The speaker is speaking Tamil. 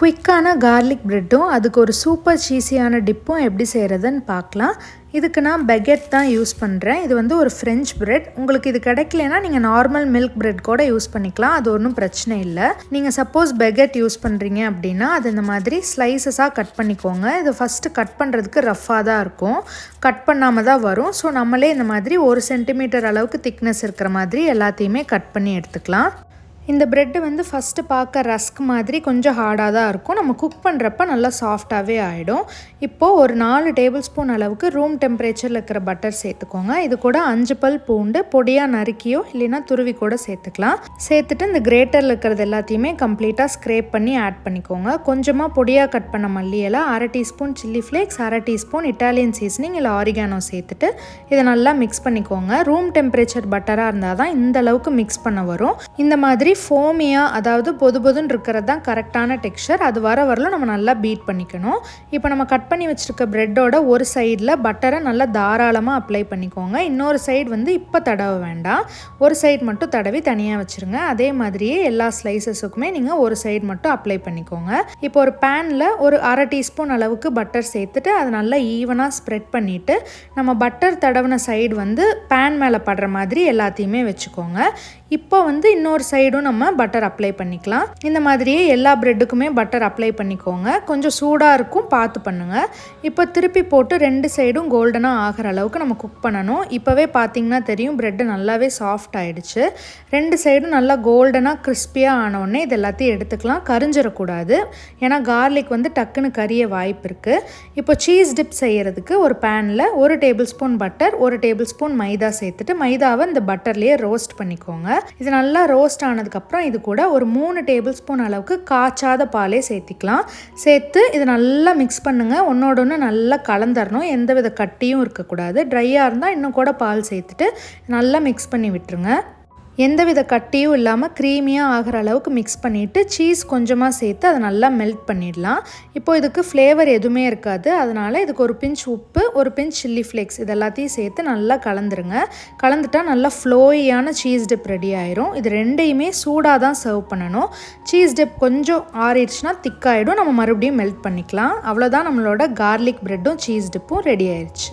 குயிக்கான கார்லிக் ப்ரெட்டும் அதுக்கு ஒரு சூப்பர் சீஸியான டிப்பும் எப்படி செய்கிறதுன்னு பார்க்கலாம். இதுக்கு நான் பெகெட் தான் யூஸ் பண்ணுறேன் இது வந்து ஒரு ஃப்ரெஞ்ச் ப்ரெட் உங்களுக்கு இது கிடைக்கலனா நீங்கள் நார்மல் மில்க் ப்ரெட் கூட யூஸ் பண்ணிக்கலாம். அது ஒன்றும் பிரச்சனை இல்லை. நீங்கள் சப்போஸ் பெகெட் யூஸ் பண்ணுறீங்க அப்படின்னா அது இந்த மாதிரி ஸ்லைசஸாக கட் பண்ணிக்கோங்க. இது ஃபஸ்ட்டு கட் பண்ணுறதுக்கு ரஃப்பாக தான் இருக்கும். கட் பண்ணாமல் தான் வரும். ஸோ நம்மளே இந்த மாதிரி ஒரு சென்டிமீட்டர் அளவுக்கு திக்னஸ் இருக்கிற மாதிரி எல்லாத்தையுமே கட் பண்ணி எடுத்துக்கலாம். இந்த ப்ரெட்டு வந்து ஃபஸ்ட்டு பார்க்க ரஸ்க் மாதிரி கொஞ்சம் ஹார்டாக தான் இருக்கும். நம்ம குக் பண்ணுறப்ப நல்லா சாஃப்டாகவே ஆகிடும் இப்போது ஒரு நாலு டேபிள் ஸ்பூன் அளவுக்கு ரூம் டெம்பரேச்சரில் இருக்கிற பட்டர் சேர்த்துக்கோங்க. இது கூட அஞ்சு பல் பூண்டு பொடியாக நறுக்கியோ இல்லைன்னா துருவி கூட சேர்த்துக்கலாம். சேர்த்துட்டு இந்த கிரேட்டரில் இருக்கிறது எல்லாத்தையுமே கம்ப்ளீட்டாக ஸ்க்ரேப் பண்ணி ஆட் பண்ணிக்கோங்க. கொஞ்சமாக பொடியாக கட் பண்ண மல்லியெல்லாம் அரை டீஸ்பூன் சில்லி ஃப்ளேக்ஸ் அரை டீஸ்பூன் இட்டாலியன் சீசனிங் இல்லை ஆரிகானோ சேர்த்துட்டு இதை நல்லா மிக்ஸ் பண்ணிக்கோங்க. ரூம் டெம்பரேச்சர் பட்டராக இருந்தால் தான் இந்த அளவுக்கு மிக்ஸ் பண்ண வரும். இந்த மாதிரி ஃபோமியாக அதாவது பொது பொதுன்னு இருக்கிறது தான் கரெக்டான டெக்ஸ்சர். அது வர வரலும் நம்ம நல்லா பீட் பண்ணிக்கணும். இப்போ நம்ம கட் பண்ணி வச்சுருக்க ப்ரெட்டோட ஒரு சைடில் பட்டரை நல்லா தாராளமாக அப்ளை பண்ணிக்கோங்க. இன்னொரு சைடு வந்து இப்போ தடவ வேண்டாம். ஒரு சைடு மட்டும் தடவி தனியாக வச்சுருங்க. அதே மாதிரியே எல்லா ஸ்லைசஸுக்குமே நீங்கள் ஒரு சைடு மட்டும் அப்ளை பண்ணிக்கோங்க. இப்போ ஒரு பேனில் ஒரு அரை டீஸ்பூன் அளவுக்கு பட்டர் சேர்த்துட்டு அதை நல்லா ஈவனாக ஸ்ப்ரெட் பண்ணிவிட்டு நம்ம பட்டர் தடவின சைடு வந்து பேன் மேலே படுற மாதிரி எல்லாத்தையுமே வச்சுக்கோங்க. இப்போ வந்து இன்னொரு சைடும் நம்ம பட்டர் அப்ளை பண்ணிக்கலாம். இந்த மாதிரியே எல்லா ப்ரெட்டுக்குமே பட்டர் அப்ளை பண்ணிக்கோங்க. கொஞ்சம் சூடாக இருக்கும் பார்த்து பண்ணுங்கள் இப்போ திருப்பி போட்டு ரெண்டு சைடும் கோல்டனாக ஆகிற அளவுக்கு நம்ம குக் பண்ணணும். இப்போவே பார்த்தீங்கன்னா தெரியும் ப்ரெட்டு நல்லாவே சாஃப்ட் ஆகிடுச்சு ரெண்டு சைடும் நல்லா கோல்டனாக கிறிஸ்பியாக ஆனவுடனே இது எல்லாத்தையும் எடுத்துக்கலாம். கரிஞ்சிடக்கூடாது ஏன்னா கார்லிக் வந்து டக்குன்னு கரிய வாய்ப்பு இருக்குது இப்போ சீஸ் டிப் செய்கிறதுக்கு ஒரு பேனில் ஒரு டேபிள் ஸ்பூன் பட்டர் ஒரு டேபிள் ஸ்பூன் மைதா சேர்த்துட்டு மைதாவை இந்த பட்டர்லேயே ரோஸ்ட் பண்ணிக்கோங்க. இது நல்லா ரோஸ்ட் ஆனதுக்கு அதுக்கப்புறம் இது கூட ஒரு மூணு டேபிள் ஸ்பூன் அளவுக்கு காய்ச்சாத பாலே சேர்த்திக்கலாம். சேர்த்து இதை நல்லா மிக்ஸ் பண்ணுங்கள் ஒன்றோட ஒன்று நல்லா கலந்துடணும் எந்த வித கட்டியும் இருக்கக்கூடாது. ட்ரையாக இருந்தால் இன்னும் கூட பால் சேர்த்துட்டு நல்லா மிக்ஸ் பண்ணி விட்டுருங்க. எந்தவித கட்டியும் இல்லாமல் க்ரீமியாக ஆகிற அளவுக்கு மிக்ஸ் பண்ணிவிட்டு சீஸ் கொஞ்சமாக சேர்த்து அதை நல்லா மெல்ட் பண்ணிடலாம். இப்போது இதுக்கு ஃப்ளேவர் எதுவுமே இருக்காது. அதனால் இதுக்கு ஒரு பிஞ்ச் உப்பு ஒரு பிஞ்ச் சில்லி ஃப்ளேக்ஸ் இது எல்லாத்தையும் சேர்த்து நல்லா கலந்துருங்க. கலந்துட்டா நல்லா ஃப்ளோயியான சீஸ் டிப் ரெடி ஆயிரும். இது ரெண்டையுமே சூடாக தான் சர்வ் பண்ணணும். சீஸ் டிப் கொஞ்சம் ஆறிடுச்சுன்னா திக்காயிடும் நம்ம மறுபடியும் மெல்ட் பண்ணிக்கலாம். அவ்வளோதான் நம்மளோட கார்லிக் ப்ரெட்டும் சீஸ் டிப்பும் ரெடி ஆயிடுச்சு